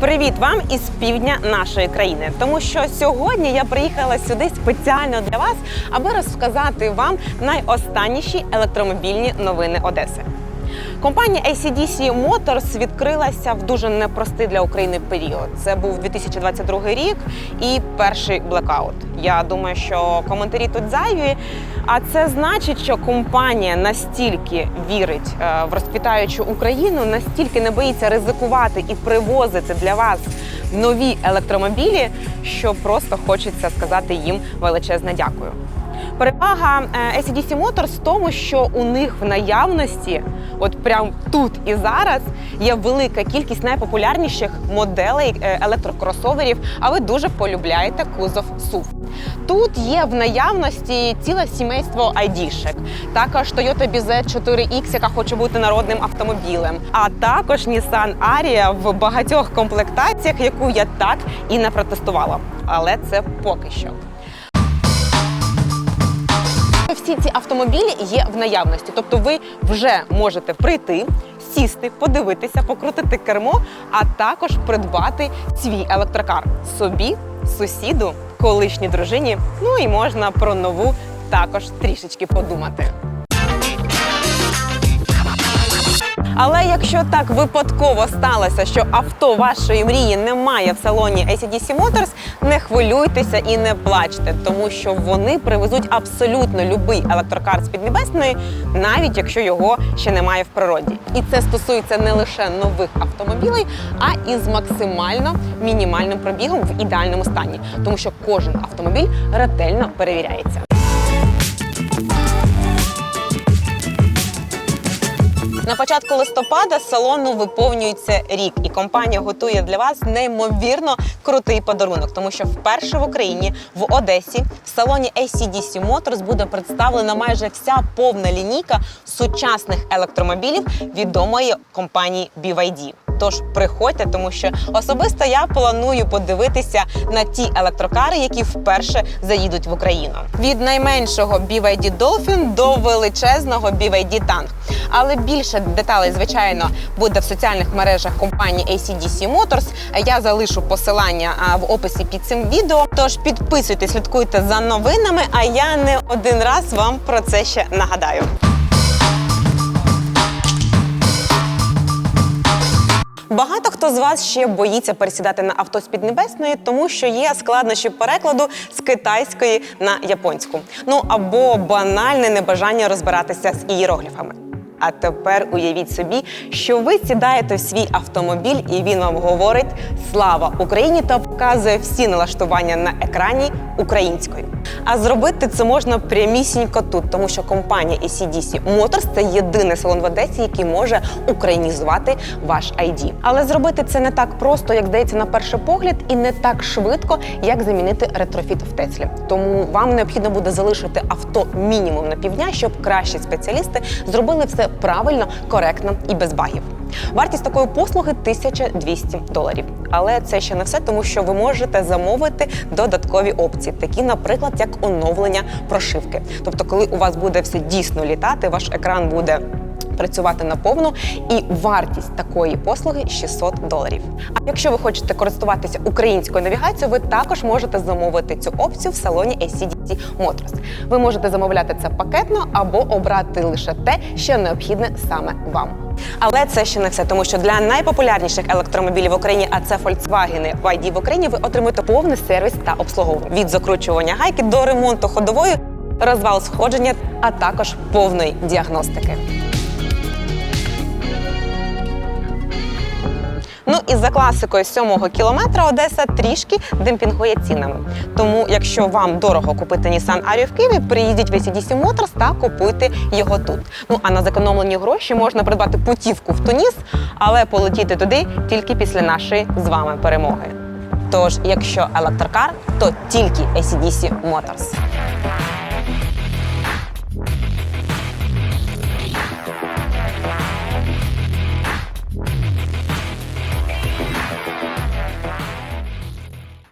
Привіт вам із півдня нашої країни, тому що сьогодні я приїхала сюди спеціально для вас, аби розказати вам найостанніші електромобільні новини Одеси. Компанія ACDC Motors відкрилася в дуже непростий для України період. Це був 2022 рік і перший блекаут. Я думаю, що коментарі тут зайві. А це значить, що компанія настільки вірить е, в розквітаючу Україну, настільки не боїться ризикувати і привозити для вас нові електромобілі, що просто хочеться сказати їм величезне дякую. Перевага е, ACDC Motors в тому, що у них в наявності, от прямо тут і зараз, є велика кількість найпопулярніших моделей е, електрокросоверів, а ви дуже полюбляєте кузов SUV. Тут є в наявності ціле сімейство айдішек, також Toyota BZ4X, яка хоче бути народним автомобілем, а також Nissan Ariya в багатьох комплектаціях, яку я так і не протестувала. Але це поки що. Всі ці автомобілі є в наявності, тобто ви вже можете прийти, сісти, подивитися, покрутити кермо, а також придбати свій електрокар собі, сусіду, колишній дружині. Ну і можна про нову також трішечки подумати. Але якщо так випадково сталося, що авто вашої мрії немає в салоні ACDC Motors, не хвилюйтеся і не плачте, тому що вони привезуть абсолютно любий електрокар з Піднебесної, навіть якщо його ще немає в природі. І це стосується не лише нових автомобілей, а і з максимально мінімальним пробігом в ідеальному стані, тому що кожен автомобіль ретельно перевіряється. На початку листопада салону виповнюється рік, і компанія готує для вас неймовірно крутий подарунок, тому що вперше в Україні в Одесі в салоні ACDC Motors буде представлена майже вся повна лінійка сучасних електромобілів відомої компанії BYD. Тож приходьте, тому що особисто я планую подивитися на ті електрокари, які вперше заїдуть в Україну. Від найменшого BYD Dolphin до величезного BYD Tank. Але більше деталей, звичайно, буде в соціальних мережах компанії ACDC Motors. Я залишу посилання в описі під цим відео. Тож підписуйтесь, слідкуйте за новинами. А я не один раз вам про це ще нагадаю. Багато хто з вас ще боїться пересідати на авто з Піднебесної, тому що є складнощі перекладу з китайської на японську. Ну або банальне небажання розбиратися з ієрогліфами. А тепер уявіть собі, що ви сідаєте в свій автомобіль, і він вам говорить Слава Україні та показує всі налаштування на екрані українською. А зробити це можна прямісінько тут, тому що компанія ACDC Motors – це єдиний салон в Одесі, який може українізувати ваш ID. Але зробити це не так просто, як здається на перший погляд, і не так швидко, як замінити ретрофіт в Теслі. Тому вам необхідно буде залишити авто мінімум на півдня, щоб кращі спеціалісти зробили все правильно, коректно і без багів. Вартість такої послуги 1200 доларів. Але це ще не все, тому що ви можете замовити додаткові опції, такі, наприклад, як оновлення прошивки. Тобто, коли у вас буде все дійсно літати, ваш екран буде. Працювати наповну і вартість такої послуги 600 доларів. А якщо ви хочете користуватися українською навігацією, ви також можете замовити цю опцію в салоні ACDC Motors. Ви можете замовляти це пакетно або обрати лише те, що необхідне саме вам. Але це ще не все, тому що для найпопулярніших електромобілів в Україні, а це Volkswagen YD в Україні, ви отримаєте повний сервіс та обслуговування від закручування гайки до ремонту ходової, розвал сходження, а також повної діагностики. Ну і за класикою сьомого кілометра Одеса трішки демпінгує цінами. Тому, якщо вам дорого купити Nissan Ariya в Києві, приїдіть в ACDC Motors та купуйте його тут. Ну а на зекономлені гроші можна придбати путівку в Туніс, але полетіти туди тільки після нашої з вами перемоги. Тож, якщо електрокар, то тільки ACDC Motors.